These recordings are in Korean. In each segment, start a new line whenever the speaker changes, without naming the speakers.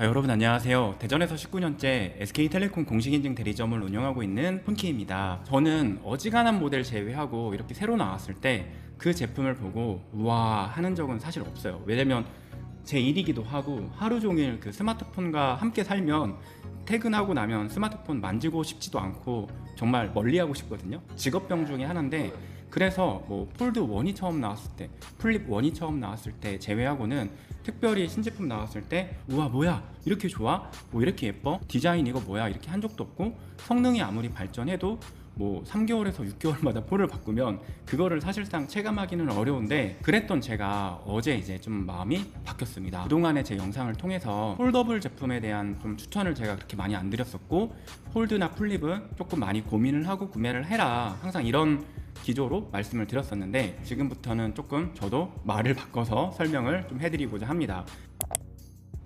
자, 여러분 안녕하세요. 대전에서 19년째 SK텔레콤 공식인증 대리점을 운영하고 있는 폰키입니다. 저는 어지간한 모델 제외하고 이렇게 새로 나왔을 때 그 제품을 보고 우와 하는 적은 사실 없어요. 왜냐면 제 일이기도 하고 하루 종일 그 스마트폰과 함께 살면 퇴근하고 나면 스마트폰 만지고 싶지도 않고 정말 멀리하고 싶거든요. 직업병 중에 하나인데 그래서 뭐 폴드 1이 처음 나왔을 때, 플립 1이 처음 나왔을 때 제외하고는 특별히 신제품 나왔을 때 우와 뭐야 이렇게 좋아? 뭐 이렇게 예뻐? 디자인 이거 뭐야? 이렇게 한 적도 없고 성능이 아무리 발전해도 뭐 3개월에서 6개월마다 폴을 바꾸면 그거를 사실상 체감하기는 어려운데 그랬던 제가 어제 이제 좀 마음이 바뀌었습니다. 그동안의 제 영상을 통해서 폴더블 제품에 대한 좀 추천을 제가 그렇게 많이 안 드렸었고 폴드나 플립은 조금 많이 고민을 하고 구매를 해라 항상 이런 기조로 말씀을 드렸었는데 지금부터는 조금 저도 말을 바꿔서 설명을 좀 해드리고자 합니다.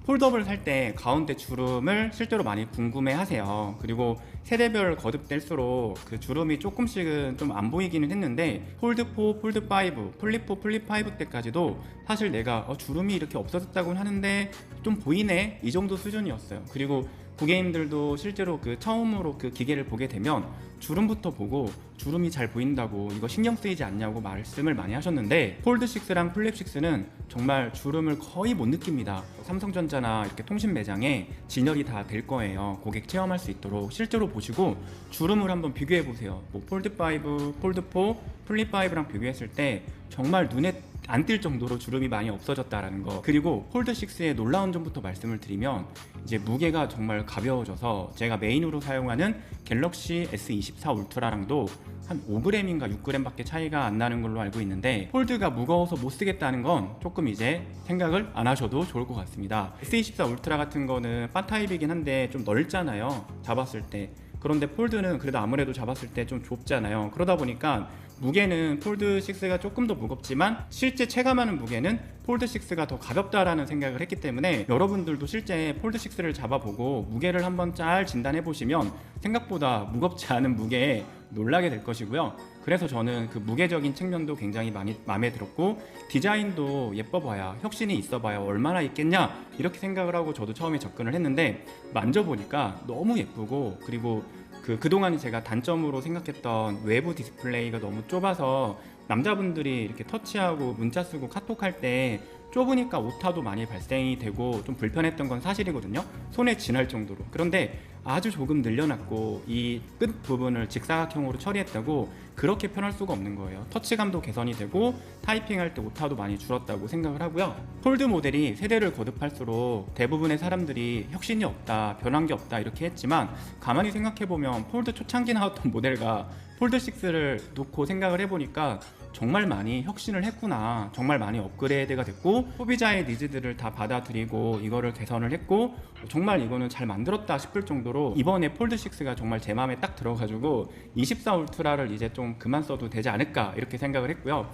폴더블 살 때 가운데 주름을 실제로 많이 궁금해 하세요. 그리고 세대별 거듭될수록 그 주름이 조금씩은 좀 안 보이기는 했는데 폴드4, 폴드5, 플립4, 플립5 때까지도 사실 내가 어, 주름이 이렇게 없어졌다고는 하는데 좀 보이네 이 정도 수준이었어요. 그리고 고객님들도 실제로 그 처음으로 그 기계를 보게 되면 주름부터 보고 주름이 잘 보인다고 이거 신경 쓰이지 않냐고 말씀을 많이 하셨는데 폴드6랑 플립6는 정말 주름을 거의 못 느낍니다. 삼성전자나 이렇게 통신 매장에 진열이 다 될 거예요. 고객 체험할 수 있도록 실제로 보시고 주름을 한번 비교해 보세요. 뭐 폴드5, 폴드4, 플립5랑 비교했을 때 정말 눈에 안띌 정도로 주름이 많이 없어졌다라는 거. 그리고 폴드6의 놀라운 점부터 말씀을 드리면 이제 무게가 정말 가벼워져서 제가 메인으로 사용하는 갤럭시 S24 울트라랑도 한 5g인가 6g밖에 차이가 안 나는 걸로 알고 있는데 폴드가 무거워서 못 쓰겠다는 건 조금 이제 생각을 안 하셔도 좋을 것 같습니다. S24 울트라 같은 거는 바 타입이긴 한데 좀 넓잖아요. 잡았을 때. 그런데 폴드는 그래도 아무래도 잡았을 때 좀 좁잖아요. 그러다 보니까 무게는 폴드 6가 조금 더 무겁지만 실제 체감하는 무게는 폴드 6가 더 가볍다라는 생각을 했기 때문에 여러분들도 실제 폴드 6를 잡아보고 무게를 한번 잘 진단해 보시면 생각보다 무겁지 않은 무게에 놀라게 될 것이고요. 그래서 저는 그 무게적인 측면도 굉장히 많이 마음에 들었고 디자인도 예뻐 봐야 혁신이 있어 봐야 얼마나 있겠냐 이렇게 생각을 하고 저도 처음에 접근을 했는데 만져보니까 너무 예쁘고 그리고 그 그동안 제가 단점으로 생각했던 외부 디스플레이가 너무 좁아서 남자분들이 이렇게 터치하고 문자 쓰고 카톡할 때 좁으니까 오타도 많이 발생이 되고 좀 불편했던 건 사실이거든요. 손에 지날 정도로. 그런데 아주 조금 늘려놨고 이 끝 부분을 직사각형으로 처리했다고 그렇게 편할 수가 없는 거예요. 터치감도 개선이 되고 타이핑할 때 오타도 많이 줄었다고 생각을 하고요. 폴드 모델이 세대를 거듭할수록 대부분의 사람들이 혁신이 없다, 변한 게 없다 이렇게 했지만 가만히 생각해 보면 폴드 초창기 나왔던 모델과 폴드 6를 놓고 생각을 해보니까 정말 많이 혁신을 했구나. 정말 많이 업그레이드가 됐고 소비자의 니즈들을 다 받아들이고 이거를 개선을 했고 정말 이거는 잘 만들었다 싶을 정도로 이번에 폴드 6가 정말 제 마음에 딱 들어가지고 24 울트라를 이제 좀 그만 써도 되지 않을까 이렇게 생각을 했고요.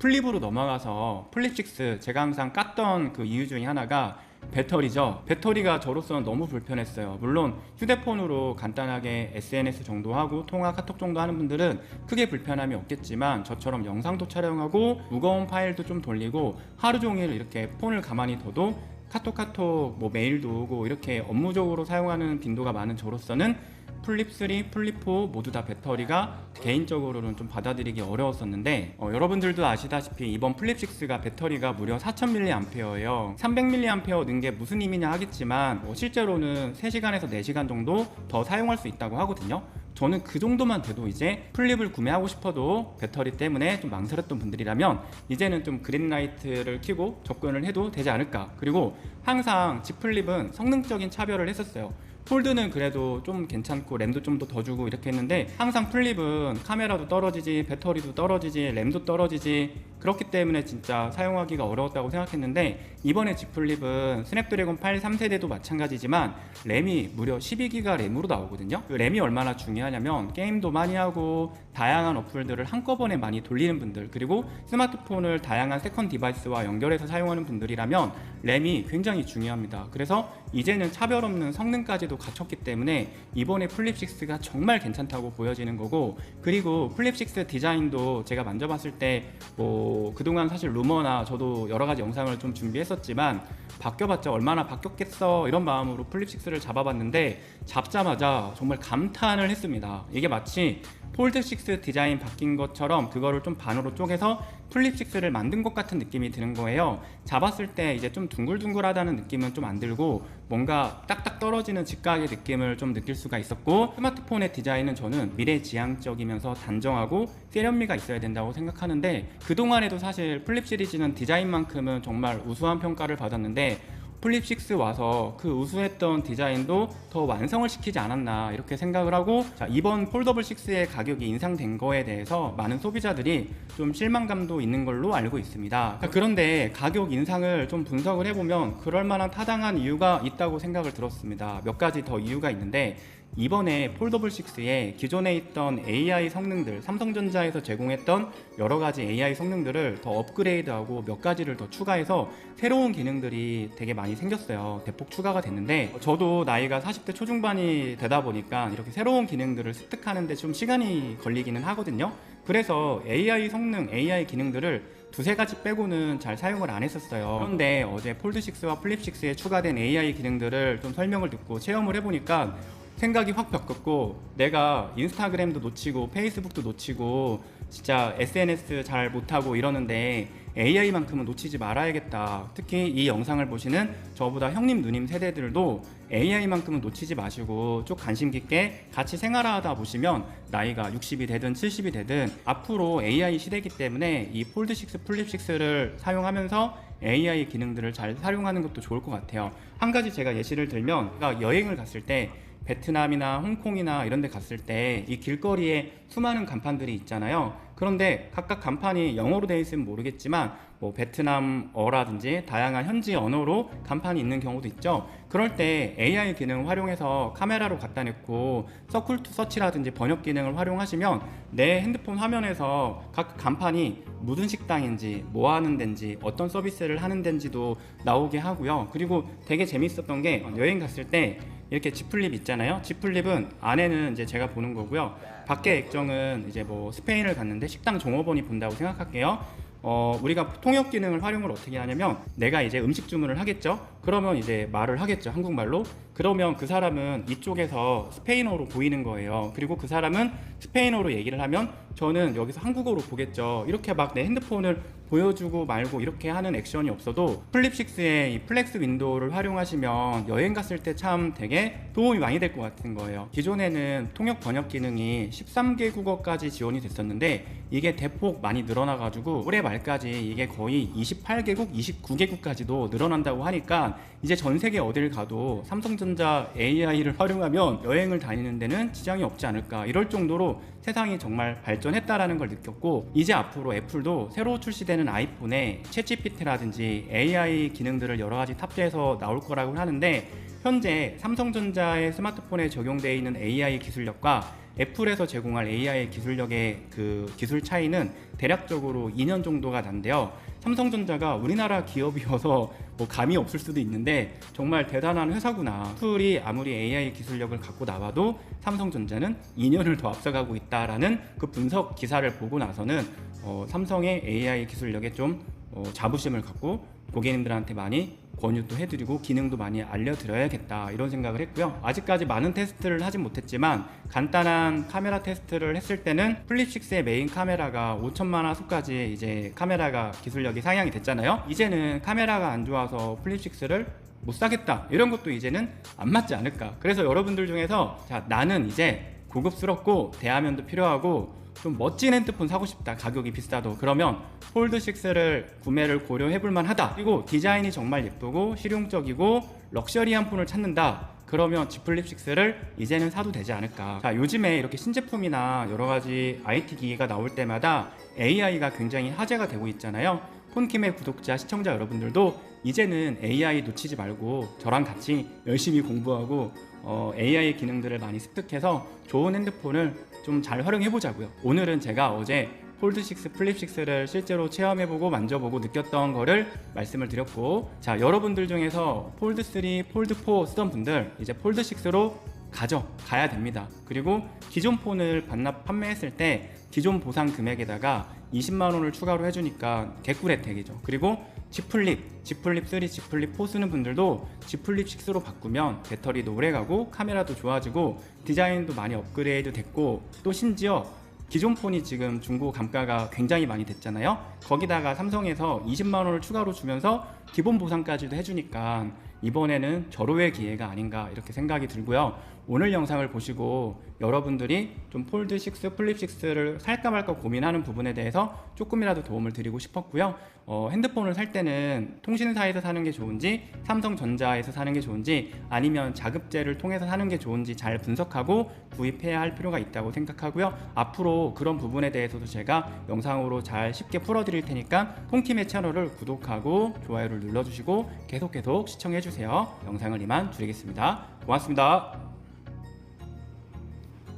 플립으로 넘어가서 플립 6 제가 항상 깠던 그 이유 중에 하나가 배터리죠. 배터리가 저로서는 너무 불편했어요. 물론 휴대폰으로 간단하게 SNS 정도 하고 통화 카톡 정도 하는 분들은 크게 불편함이 없겠지만 저처럼 영상도 촬영하고 무거운 파일도 좀 돌리고 하루 종일 이렇게 폰을 가만히 둬도 카톡 카톡 뭐 메일도 오고 이렇게 업무적으로 사용하는 빈도가 많은 저로서는 플립 3, 플립 4 모두 다 배터리가 개인적으로는 좀 받아들이기 어려웠었는데 어, 여러분들도 아시다시피 이번 플립 6가 배터리가 무려 4000mAh예요. 300mAh 는 게 무슨 의미냐 하겠지만 뭐 실제로는 3시간에서 4시간 정도 더 사용할 수 있다고 하거든요. 저는 그 정도만 돼도 이제 플립을 구매하고 싶어도 배터리 때문에 좀 망설였던 분들이라면 이제는 좀 그린라이트를 켜고 접근을 해도 되지 않을까. 그리고 항상 G 플립은 성능적인 차별을 했었어요. 폴드는 그래도 좀 괜찮고 램도 좀더더 주고 이렇게 했는데 항상 플립은 카메라도 떨어지지 배터리도 떨어지지 램도 떨어지지 그렇기 때문에 진짜 사용하기가 어려웠다고 생각했는데 이번에 G 플립은 스냅드래곤 8 3세대도 마찬가지지만 램이 무려 12기가 램으로 나오거든요. 그 램이 얼마나 중요하냐면 게임도 많이 하고 다양한 어플들을 한꺼번에 많이 돌리는 분들 그리고 스마트폰을 다양한 세컨 디바이스와 연결해서 사용하는 분들이라면 램이 굉장히 중요합니다. 그래서 이제는 차별 없는 성능까지도 갖췄기 때문에 이번에 플립 6가 정말 괜찮다고 보여지는 거고 그리고 플립 6 디자인도 제가 만져봤을 때뭐 뭐 그동안 사실 루머나 저도 여러 가지 영상을 좀 준비했었지만 바뀌어봤자 얼마나 바뀌었겠어 이런 마음으로 플립6를 잡아봤는데 잡자마자 정말 감탄을 했습니다. 이게 마치 폴드6 디자인 바뀐 것처럼 그거를 좀 반으로 쪼개서 플립6를 만든 것 같은 느낌이 드는 거예요. 잡았을 때 이제 좀 둥글둥글하다는 느낌은 좀 안 들고 뭔가 딱딱 떨어지는 직각의 느낌을 좀 느낄 수가 있었고 스마트폰의 디자인은 저는 미래지향적이면서 단정하고 세련미가 있어야 된다고 생각하는데 그동안에도 사실 플립 시리즈는 디자인만큼은 정말 우수한 평가를 받았는데 플립6 와서 그 우수했던 디자인도 더 완성을 시키지 않았나 이렇게 생각을 하고 자, 이번 폴더블 6의 가격이 인상된 거에 대해서 많은 소비자들이 좀 실망감도 있는 걸로 알고 있습니다. 자, 그런데 가격 인상을 좀 분석을 해보면 그럴 만한 타당한 이유가 있다고 생각을 들었습니다. 몇 가지 더 이유가 있는데 이번에 폴더블 6에 기존에 있던 AI 성능들, 삼성전자에서 제공했던 여러 가지 AI 성능들을 더 업그레이드하고 몇 가지를 더 추가해서 새로운 기능들이 되게 많이 생겼어요. 대폭 추가가 됐는데 저도 나이가 40대 초중반이 되다 보니까 이렇게 새로운 기능들을 습득하는데 좀 시간이 걸리기는 하거든요. 그래서 AI 성능, AI 기능들을 두세 가지 빼고는 잘 사용을 안 했었어요. 그런데 어제 폴드6와 플립6에 추가된 AI 기능들을 좀 설명을 듣고 체험을 해보니까 생각이 확 바뀌었고 내가 인스타그램도 놓치고 페이스북도 놓치고 진짜 SNS 잘 못하고 이러는데 AI만큼은 놓치지 말아야겠다. 특히 이 영상을 보시는 저보다 형님 누님 세대들도 AI만큼은 놓치지 마시고 쭉 관심 깊게 같이 생활하다 보시면 나이가 60이 되든 70이 되든 앞으로 AI 시대이기 때문에 이 폴드 6 플립 6를 사용하면서 AI 기능들을 잘 활용하는 것도 좋을 것 같아요. 한 가지 제가 예시를 들면 여행을 갔을 때 베트남이나 홍콩이나 이런 데 갔을 때 이 길거리에 수많은 간판들이 있잖아요. 그런데 각각 간판이 영어로 되어 있으면 모르겠지만 뭐 베트남어라든지 다양한 현지 언어로 간판이 있는 경우도 있죠. 그럴 때 AI 기능을 활용해서 카메라로 갖다 놓고 서클 투 서치라든지 번역 기능을 활용하시면 내 핸드폰 화면에서 각 간판이 무슨 식당인지 뭐 하는 데인지 어떤 서비스를 하는 데인지도 나오게 하고요. 그리고 되게 재밌었던 게 여행 갔을 때 이렇게 지플립 있잖아요. 지플립은 안에는 이제 제가 보는 거고요. 밖에 액정은 이제 뭐 스페인을 갔는데 식당 종업원이 본다고 생각할게요. 어, 우리가 통역 기능을 활용을 어떻게 하냐면 내가 이제 음식 주문을 하겠죠. 그러면 이제 말을 하겠죠. 한국말로. 그러면 그 사람은 이쪽에서 스페인어로 보이는 거예요. 그리고 그 사람은 스페인어로 얘기를 하면 저는 여기서 한국어로 보겠죠. 이렇게 막 내 핸드폰을 보여주고 말고 이렇게 하는 액션이 없어도 플립6의 이 플렉스 윈도우를 활용하시면 여행 갔을 때 참 되게 도움이 많이 될 것 같은 거예요. 기존에는 통역 번역 기능이 13개 국어까지 지원이 됐었는데 이게 대폭 많이 늘어나가지고 올해 말까지 이게 거의 28개국, 29개국까지도 늘어난다고 하니까 이제 전 세계 어딜 가도 삼성전자 AI를 활용하면 여행을 다니는 데는 지장이 없지 않을까 이럴 정도로 세상이 정말 발전했다라는 걸 느꼈고 이제 앞으로 애플도 새로 출시되는 아이폰에 챗GPT라든지 AI 기능들을 여러 가지 탑재해서 나올 거라고 하는데 현재 삼성전자의 스마트폰에 적용되어 있는 AI 기술력과 애플에서 제공할 AI 기술력의 그 기술 차이는 대략적으로 2년 정도가 난데요. 삼성전자가 우리나라 기업이어서 뭐 감이 없을 수도 있는데 정말 대단한 회사구나. 애플이 아무리 AI 기술력을 갖고 나와도 삼성전자는 2년을 더 앞서가고 있다라는 그 분석 기사를 보고 나서는 어, 삼성의 AI 기술력에 좀 어, 자부심을 갖고 고객님들한테 많이 권유도 해드리고 기능도 많이 알려드려야겠다 이런 생각을 했고요. 아직까지 많은 테스트를 하진 못했지만 간단한 카메라 테스트를 했을 때는 플립6의 메인 카메라가 5천만 화소까지 이제 카메라가 기술력이 상향이 됐잖아요. 이제는 카메라가 안 좋아서 플립6를 못 사겠다 이런 것도 이제는 안 맞지 않을까. 그래서 여러분들 중에서 자 나는 이제 고급스럽고 대화면도 필요하고 좀 멋진 핸드폰 사고 싶다. 가격이 비싸도. 그러면 폴드 6를 구매를 고려해 볼 만하다. 그리고 디자인이 정말 예쁘고 실용적이고 럭셔리한 폰을 찾는다. 그러면 G 플립 6를 이제는 사도 되지 않을까. 자 요즘에 이렇게 신제품이나 여러 가지 IT 기기가 나올 때마다 AI가 굉장히 화제가 되고 있잖아요. 폰킴의 구독자 시청자 여러분들도 이제는 AI 놓치지 말고 저랑 같이 열심히 공부하고 어, AI 기능들을 많이 습득해서 좋은 핸드폰을 좀 잘 활용해 보자고요. 오늘은 제가 어제 폴드 6 플립 6를 실제로 체험해 보고 만져보고 느꼈던 거를 말씀을 드렸고 자 여러분들 중에서 폴드 3, 폴드 4 쓰던 분들 이제 폴드 6로 가져 가야 됩니다. 그리고 기존 폰을 반납 판매했을 때 기존 보상 금액에다가 20만 원을 추가로 해주니까 개꿀 혜택이죠. 그리고 G 플립, G 플립 3, G 플립 4 쓰는 분들도 G 플립 6로 바꾸면 배터리도 오래 가고 카메라도 좋아지고 디자인도 많이 업그레이드 됐고 또 심지어 기존 폰이 지금 중고 감가가 굉장히 많이 됐잖아요. 거기다가 삼성에서 20만 원을 추가로 주면서 기본 보상까지도 해주니까 이번에는 절호의 기회가 아닌가 이렇게 생각이 들고요. 오늘 영상을 보시고 여러분들이 좀 폴드 6, 플립 6를 살까 말까 고민하는 부분에 대해서 조금이라도 도움을 드리고 싶었고요. 어, 핸드폰을 살 때는 통신사에서 사는 게 좋은지 삼성전자에서 사는 게 좋은지 아니면 자급제를 통해서 사는 게 좋은지 잘 분석하고 구입해야 할 필요가 있다고 생각하고요. 앞으로 그런 부분에 대해서도 제가 영상으로 잘 쉽게 풀어드릴 테니까 통팀의 채널을 구독하고 좋아요를 눌러주시고 계속 계속 시청해주세요. 영상을 이만 줄이겠습니다. 고맙습니다.